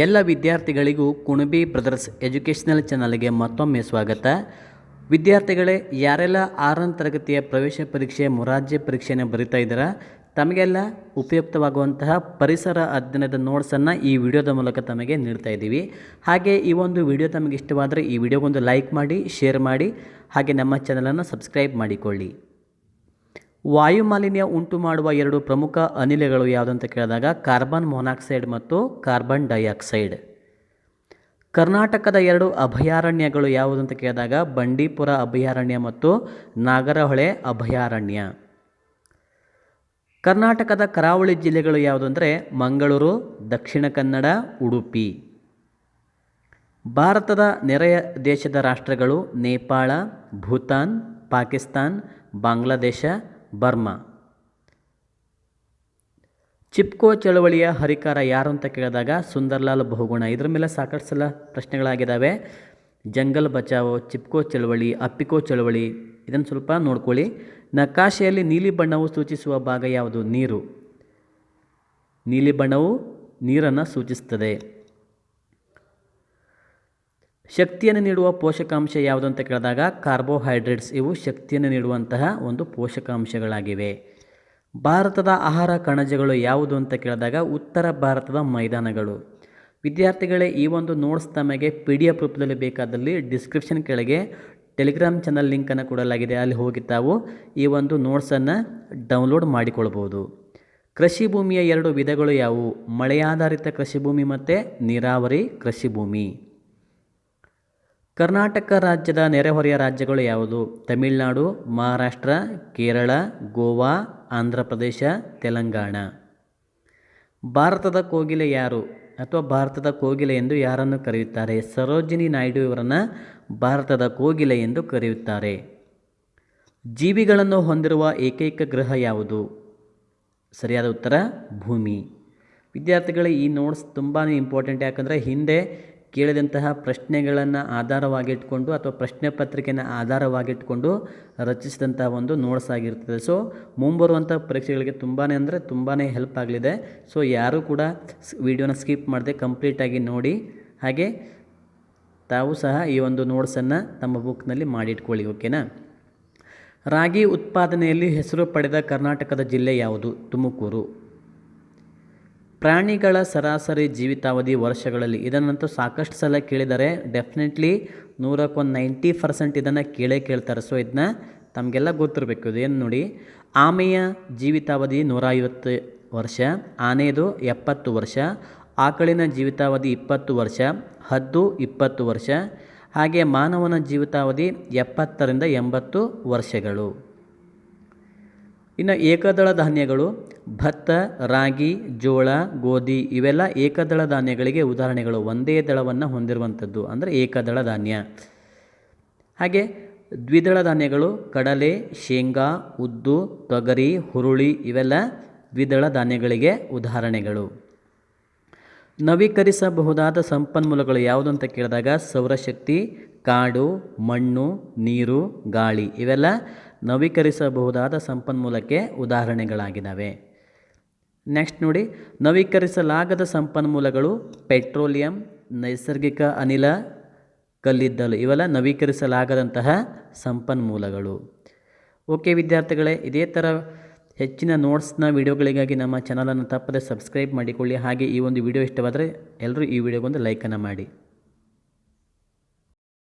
ಎಲ್ಲ ವಿದ್ಯಾರ್ಥಿಗಳಿಗೂ Kunbi brothers educational ಚಾನಲ್ಗೆ ಮತ್ತೊಮ್ಮೆ ಸ್ವಾಗತ. ವಿದ್ಯಾರ್ಥಿಗಳೇ, ಯಾರೆಲ್ಲ ಆರನೇ ತರಗತಿಯ ಪ್ರವೇಶ ಪರೀಕ್ಷೆ, ಮೊರಾರ್ಜಿ ಪರೀಕ್ಷೆಯನ್ನು ಬರಿತಾ ಇದ್ದೀರಾ? ತಮಗೆಲ್ಲ ಉಪಯುಕ್ತವಾಗುವಂತಹ ಪರಿಸರ ಅಧ್ಯಯನದ ನೋಟ್ಸನ್ನು ಈ ವಿಡಿಯೋದ ಮೂಲಕ ತಮಗೆ ನೀಡ್ತಾ ಇದ್ದೀವಿ. ಹಾಗೆ ಈ ಒಂದು ವಿಡಿಯೋ ತಮಗೆ ಇಷ್ಟವಾದರೆ ಈ ವಿಡಿಯೋಗೊಂದು ಲೈಕ್ ಮಾಡಿ, ಶೇರ್ ಮಾಡಿ, ಹಾಗೆ ನಮ್ಮ ಚಾನಲನ್ನು ಸಬ್ಸ್ಕ್ರೈಬ್ ಮಾಡಿಕೊಳ್ಳಿ. ವಾಯು ಮಾಲಿನ್ಯ ಉಂಟು ಮಾಡುವ ಎರಡು ಪ್ರಮುಖ ಅನಿಲಗಳು ಯಾವುದಂತ ಕೇಳಿದಾಗ ಕಾರ್ಬನ್ ಮೊನಾಕ್ಸೈಡ್ ಮತ್ತು ಕಾರ್ಬನ್ ಡೈಆಕ್ಸೈಡ್. ಕರ್ನಾಟಕದ ಎರಡು ಅಭಯಾರಣ್ಯಗಳು ಯಾವುದಂತ ಕೇಳಿದಾಗ ಬಂಡೀಪುರ ಅಭಯಾರಣ್ಯ ಮತ್ತು ನಾಗರಹೊಳೆ ಅಭಯಾರಣ್ಯ. ಕರ್ನಾಟಕದ ಕರಾವಳಿ ಜಿಲ್ಲೆಗಳು ಯಾವುದು ಅಂದರೆ ಮಂಗಳೂರು, ದಕ್ಷಿಣ ಕನ್ನಡ, ಉಡುಪಿ. ಭಾರತದ ನೆರೆಯ ದೇಶದ ರಾಷ್ಟ್ರಗಳು ನೇಪಾಳ, ಭೂತಾನ್, ಪಾಕಿಸ್ತಾನ್, ಬಾಂಗ್ಲಾದೇಶ ಬರ್ಮಾ. ಚಿಪ್ಕೋ ಚಳವಳಿಯ ಹರಿಕಾರ ಯಾರು ಅಂತ ಕೇಳಿದಾಗ ಸುಂದರ್ಲಾಲ್ ಬಹುಗುಣ. ಇದ್ರ ಮೇಲೆ ಸಾಕಷ್ಟು ಸಲ ಪ್ರಶ್ನೆಗಳಾಗಿದ್ದಾವೆ. ಜಂಗಲ್ ಬಚಾವೋ, ಚಿಪ್ಕೋ ಚಳವಳಿ, ಅಪ್ಪಿಕೋ ಚಳವಳಿ, ಇದನ್ನು ಸ್ವಲ್ಪ ನೋಡ್ಕೊಳ್ಳಿ. ನಕಾಶೆಯಲ್ಲಿ ನೀಲಿ ಬಣ್ಣವು ಸೂಚಿಸುವ ಭಾಗ ಯಾವುದು? ನೀರು. ನೀಲಿ ಬಣ್ಣವು ನೀರನ್ನು ಸೂಚಿಸ್ತದೆ. ಶಕ್ತಿಯನ್ನು ನೀಡುವ ಪೋಷಕಾಂಶ ಯಾವುದು ಅಂತ ಕೇಳಿದಾಗ ಕಾರ್ಬೋಹೈಡ್ರೇಟ್ಸ್. ಇವು ಶಕ್ತಿಯನ್ನು ನೀಡುವಂತಹ ಒಂದು ಪೋಷಕಾಂಶಗಳಾಗಿವೆ. ಭಾರತದ ಆಹಾರ ಕಣಜಗಳು ಯಾವುದು ಅಂತ ಕೇಳಿದಾಗ ಉತ್ತರ ಭಾರತದ ಮೈದಾನಗಳು. ವಿದ್ಯಾರ್ಥಿಗಳೇ, ಈ ಒಂದು ನೋಟ್ಸ್ ತಮಗೆ ಪಿ ಡಿ ಎಫ್ ರೂಪದಲ್ಲಿ ಬೇಕಾದಲ್ಲಿ ಡಿಸ್ಕ್ರಿಪ್ಷನ್ ಕೆಳಗೆ ಟೆಲಿಗ್ರಾಮ್ ಚಾನಲ್ ಲಿಂಕನ್ನು ಕೊಡಲಾಗಿದೆ. ಅಲ್ಲಿ ಹೋಗಿ ತಾವು ಈ ಒಂದು ನೋಟ್ಸನ್ನು ಡೌನ್ಲೋಡ್ ಮಾಡಿಕೊಳ್ಬೋದು. ಕೃಷಿ ಭೂಮಿಯ ಎರಡು ವಿಧಗಳು ಯಾವುವು? ಮಳೆಯಾಧಾರಿತ ಕೃಷಿ ಭೂಮಿ ಮತ್ತು ನೀರಾವರಿ ಕೃಷಿ ಭೂಮಿ. ಕರ್ನಾಟಕ ರಾಜ್ಯದ ನೆರೆಹೊರೆಯ ರಾಜ್ಯಗಳು ಯಾವುದು? ತಮಿಳುನಾಡು, ಮಹಾರಾಷ್ಟ್ರ, ಕೇರಳ, ಗೋವಾ ಆಂಧ್ರ ಪ್ರದೇಶ ತೆಲಂಗಾಣ. ಭಾರತದ ಕೋಗಿಲೆ ಯಾರು? ಅಥವಾ ಭಾರತದ ಕೋಗಿಲೆ ಎಂದು ಯಾರನ್ನು ಕರೆಯುತ್ತಾರೆ? ಸರೋಜಿನಿ ನಾಯ್ಡು ಇವರನ್ನು ಭಾರತದ ಕೋಗಿಲೆ ಎಂದು ಕರೆಯುತ್ತಾರೆ. ಜೀವಿಗಳನ್ನು ಹೊಂದಿರುವ ಏಕೈಕ ಗ್ರಹ ಯಾವುದು? ಸರಿಯಾದ ಉತ್ತರ, ಭೂಮಿ. ವಿದ್ಯಾರ್ಥಿಗಳು, ಈ ನೋಟ್ಸ್ ತುಂಬಾ ಇಂಪಾರ್ಟೆಂಟ್ ಯಾಕಂದರೆ ಹಿಂದೆ ಕೇಳಿದಂತಹ ಪ್ರಶ್ನೆಗಳನ್ನು ಆಧಾರವಾಗಿಟ್ಕೊಂಡು ಅಥವಾ ಪ್ರಶ್ನೆ ಪತ್ರಿಕೆಯನ್ನು ಆಧಾರವಾಗಿಟ್ಕೊಂಡು ರಚಿಸಿದಂತಹ ಒಂದು ನೋಟ್ಸ್ ಆಗಿರ್ತದೆ. ಸೊ ಮುಂಬರುವಂಥ ಪರೀಕ್ಷೆಗಳಿಗೆ ತುಂಬಾ ಅಂದರೆ ತುಂಬಾ ಹೆಲ್ಪ್ ಆಗಲಿದೆ. ಸೊ ಯಾರೂ ಕೂಡ ವಿಡಿಯೋನ ಸ್ಕಿಪ್ ಮಾಡದೆ ಕಂಪ್ಲೀಟಾಗಿ ನೋಡಿ. ಹಾಗೆ ತಾವು ಸಹ ಈ ಒಂದು ನೋಟ್ಸನ್ನು ತಮ್ಮ ಬುಕ್ನಲ್ಲಿ ಮಾಡಿಟ್ಕೊಳ್ಳಿ ಓಕೆನಾ ರಾಗಿ ಉತ್ಪಾದನೆಯಲ್ಲಿ ಹೆಸರು ಪಡೆದ ಕರ್ನಾಟಕದ ಜಿಲ್ಲೆ ಯಾವುದು? ತುಮಕೂರು. ಪ್ರಾಣಿಗಳ ಸರಾಸರಿ ಜೀವಿತಾವಧಿ ವರ್ಷಗಳಲ್ಲಿ ಇದನ್ನಂತೂ ಸಾಕಷ್ಟು ಸಲ ಕೇಳಿದ್ದಾರೆ ಡೆಫಿನೆಟ್ಲಿ ನೂರಕ್ಕೊಂದು ನೈಂಟಿ ಪರ್ಸೆಂಟ್ ಇದನ್ನು ಕೇಳೇ ಕೇಳ್ತಾರೆ. ಸೊ ಇದನ್ನ ತಮಗೆಲ್ಲ ಗೊತ್ತಿರಬೇಕು. ಇದೇನು ನೋಡಿ, ಆಮೆಯ ಜೀವಿತಾವಧಿ ನೂರ ಐವತ್ತು ವರ್ಷ ಆನೆಯದು ಎಪ್ಪತ್ತು ವರ್ಷ, ಆಕಳಿನ ಜೀವಿತಾವಧಿ ಇಪ್ಪತ್ತು ವರ್ಷ, ಹದ್ದು ಇಪ್ಪತ್ತು ವರ್ಷ, ಹಾಗೆ ಮಾನವನ ಜೀವಿತಾವಧಿ ಎಪ್ಪತ್ತರಿಂದ ಎಂಬತ್ತು ವರ್ಷಗಳು. ಇನ್ನು ಏಕದಳ ಧಾನ್ಯಗಳು ಭತ್ತ, ರಾಗಿ, ಜೋಳ, ಗೋಧಿ ಇವೆಲ್ಲ ಏಕದಳ ಧಾನ್ಯಗಳಿಗೆ ಉದಾಹರಣೆಗಳು. ಒಂದೇ ದಳವನ್ನು ಹೊಂದಿರುವಂಥದ್ದು ಅಂದರೆ ಏಕದಳ ಧಾನ್ಯ. ಹಾಗೆ ದ್ವಿದಳ ಧಾನ್ಯಗಳು ಕಡಲೆ, ಶೇಂಗಾ, ಉದ್ದು, ತೊಗರಿ, ಹುರುಳಿ ಇವೆಲ್ಲ ದ್ವಿದಳ ಧಾನ್ಯಗಳಿಗೆ ಉದಾಹರಣೆಗಳು. ನವೀಕರಿಸಬಹುದಾದ ಸಂಪನ್ಮೂಲಗಳು ಯಾವುದು ಅಂತ ಕೇಳಿದಾಗ ಸೌರಶಕ್ತಿ, ಕಾಡು, ಮಣ್ಣು, ನೀರು, ಗಾಳಿ ಇವೆಲ್ಲ ನವೀಕರಿಸಬಹುದಾದ ಸಂಪನ್ಮೂಲಕ್ಕೆ ಉದಾಹರಣೆಗಳಾಗಿದ್ದಾವೆ. ನೆಕ್ಸ್ಟ್ ನೋಡಿ, ನವೀಕರಿಸಲಾಗದ ಸಂಪನ್ಮೂಲಗಳು ಪೆಟ್ರೋಲಿಯಂ, ನೈಸರ್ಗಿಕ ಅನಿಲ, ಕಲ್ಲಿದ್ದಲು, ಇವೆಲ್ಲ ನವೀಕರಿಸಲಾಗದಂತಹ ಸಂಪನ್ಮೂಲಗಳು. ಓಕೆ ವಿದ್ಯಾರ್ಥಿಗಳೇ, ಇದೇ ಥರ ಹೆಚ್ಚಿನ ನೋಟ್ಸ್ನ ವೀಡಿಯೋಗಳಿಗಾಗಿ ನಮ್ಮ ಚಾನಲನ್ನು ತಪ್ಪದೆ ಸಬ್ಸ್ಕ್ರೈಬ್ ಮಾಡಿಕೊಳ್ಳಿ. ಹಾಗೆ ಈ ಒಂದು ವಿಡಿಯೋ ಇಷ್ಟವಾದರೆ ಎಲ್ಲರೂ ಈ ವಿಡಿಯೋಗೊಂದು ಲೈಕನ್ನು ಮಾಡಿ.